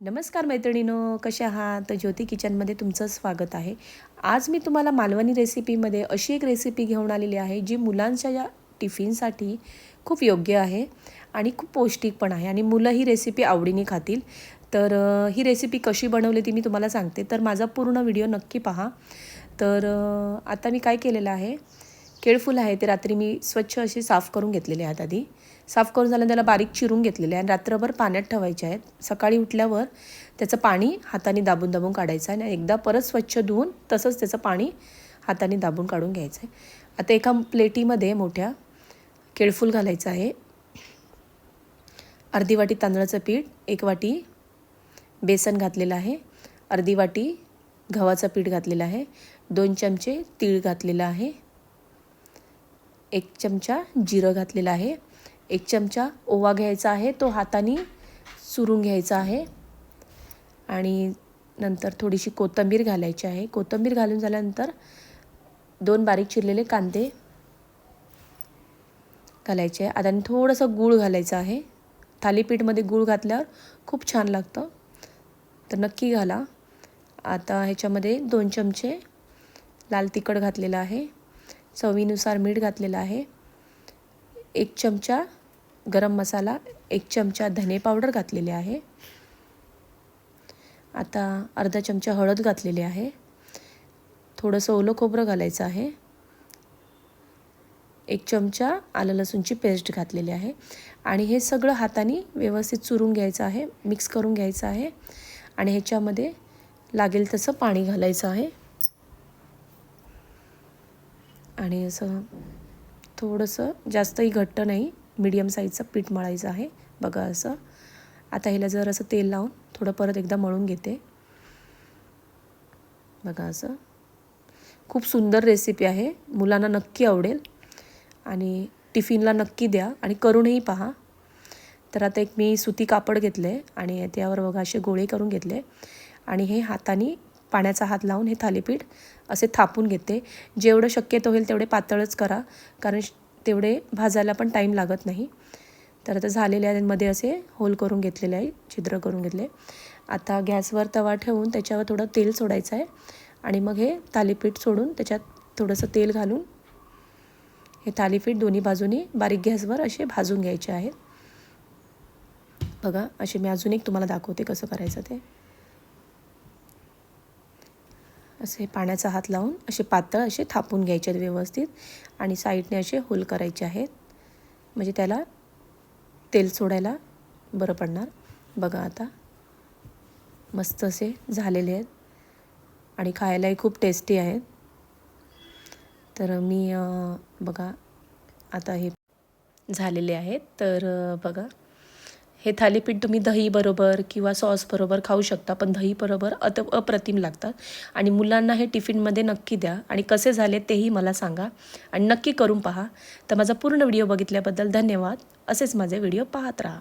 नमस्कार मैत्रिणीनो कशा आहात? तर ज्योती किचनमध्ये तुमचं स्वागत आहे. आज मी तुम्हाला मालवणी रेसिपीमध्ये अशी एक रेसिपी घेऊन आलेली आहे जी मुलांच्या या टिफिनसाठी खूप योग्य आहे आणि खूप पौष्टिक पण आहे आणि मुलं ही रेसिपी आवडीने खातील. तर ही रेसिपी कशी बनवली ती मी तुम्हाला सांगते. तर माझा पूर्ण व्हिडिओ नक्की पहा. तर आता मी काय केलेलं आहे केळफूल आहे. ते रात्री मी स्वच्छ असे साफ करून घेतलेले आहेत आधी. साफ करून झालं त्याला बारीक चिरून घेतलेले आहे. आणि रात्रभर पाण्यात ठेवायचे आहेत. सकाळी उठल्यावर त्याचं पाणी हाताने दाबून दाबून काढायचं आहे. आणि एकदा परत स्वच्छ धुवून तसंच त्याचं पाणी हाताने दाबून काढून घ्यायचं आहे. आता एका प्लेटीमध्ये मोठ्या केळफूल घालायचं आहे. अर्धी वाटी तांदळाचं पीठ एक वाटी बेसन घातलेलं आहे. अर्धी वाटी गव्हाचं पीठ घातलेलं आहे. दोन चमचे तीळ घातलेलं आहे. एक चमचा जिरं घातलेलं आहे. एक चमचा ओवा घ्यायचा आहे. तो हाताने चुरून घ्यायचा आहे. आणि नंतर थोडीशी कोथिंबीर घालायची आहे. कोथिंबीर घालून झाल्यानंतर दोन बारीक चिरलेले कांदे घालायचे आहे. आता थोडंसं गूळ घालायचं आहे. थालीपीठमध्ये गूळ घातल्यावर खूप छान लागतं. तर नक्की घाला. आता ह्याच्यामध्ये दोन चमचे लाल तिखट घातलेलं आहे. चवीनुसार मीठ घातलेलं आहे. एक चमचा गरम मसाला एक चमचा धने पावडर घातलेले आहे. आता अर्धा चमचा हळद घातलेली आहे. थोडंसं ओलं खोबरं घालायचं आहे. एक चमचा आलं लसूणची पेस्ट घातलेली आहे. आणि हे सगळं हाताने व्यवस्थित चुरून घ्यायचं आहे मिक्स करून घ्यायचं आहे. आणि ह्याच्यामध्ये लागेल तसं पाणी घालायचं आहे. आणि असं थोडंसं जास्तही घट्ट नाही मीडियम साईजचं पीठ मळायचं आहे. बघा असं. आता ह्याला जर असं तेल लावून थोडं परत एकदा मळून घेते. बघा असं. खूप सुंदर रेसिपी आहे. मुलांना नक्की आवडेल. आणि टिफिनला नक्की द्या आणि करूनही पहा. तर आता एक मी सुती कापड घेतले आणि त्यावर बघा असे गोळे करून घेतले. आणि हे हाताने पाण्याचा हात लावून हे थालीपीठ असे थापून घेते. जेवढं शक्यतो होईल तेवढे पातळच करा कारण श- तेवढे भाजायला पण टाईम लागत नाही. तर आता झालेल्या मध्ये असे होल करून घेतलेले आहे छिद्र करून घेतले. आता गॅसवर तवा ठेवून त्याच्यावर थोडं तेल सोडायचं आहे आणि मग हे थालीपीठ सोडून त्याच्यात थोडंसं तेल घालून हे थालीपीठ दोन्ही बाजूनी बारीक गॅसवर असे भाजून घ्यायचे आहेत बघा असे मी अजून एक तुम्हाला दाखवते कसं करायचं ते. असे पाण्याचा हात लावून असे पातळ असे थापून घ्यायचे आहेत व्यवस्थित. आणि साईडने असे होल करायचे आहेत. म्हणजे त्याला तेल सोडायला बरं पडणार. बघा आता. मस्त असे झालेले आहेत. आणि खायलाही खूप टेस्टी आहेत. तर मी बघा आता हे झालेले आहेत. तर बघा. हे थालीपीठ तुम्ही दहीबरोबर किंवा सॉसबरोबर खाऊ शकता पण दहीबरोबर अत अप्रतिम लागतात. आणि मुलांना हे टिफिनमध्ये नक्की द्या. आणि कसे झाले तेही मला सांगा. आणि नक्की करून पहा. तर माझा पूर्ण व्हिडिओ बघितल्याबद्दल धन्यवाद. असेच माझे व्हिडिओ पाहत राहा.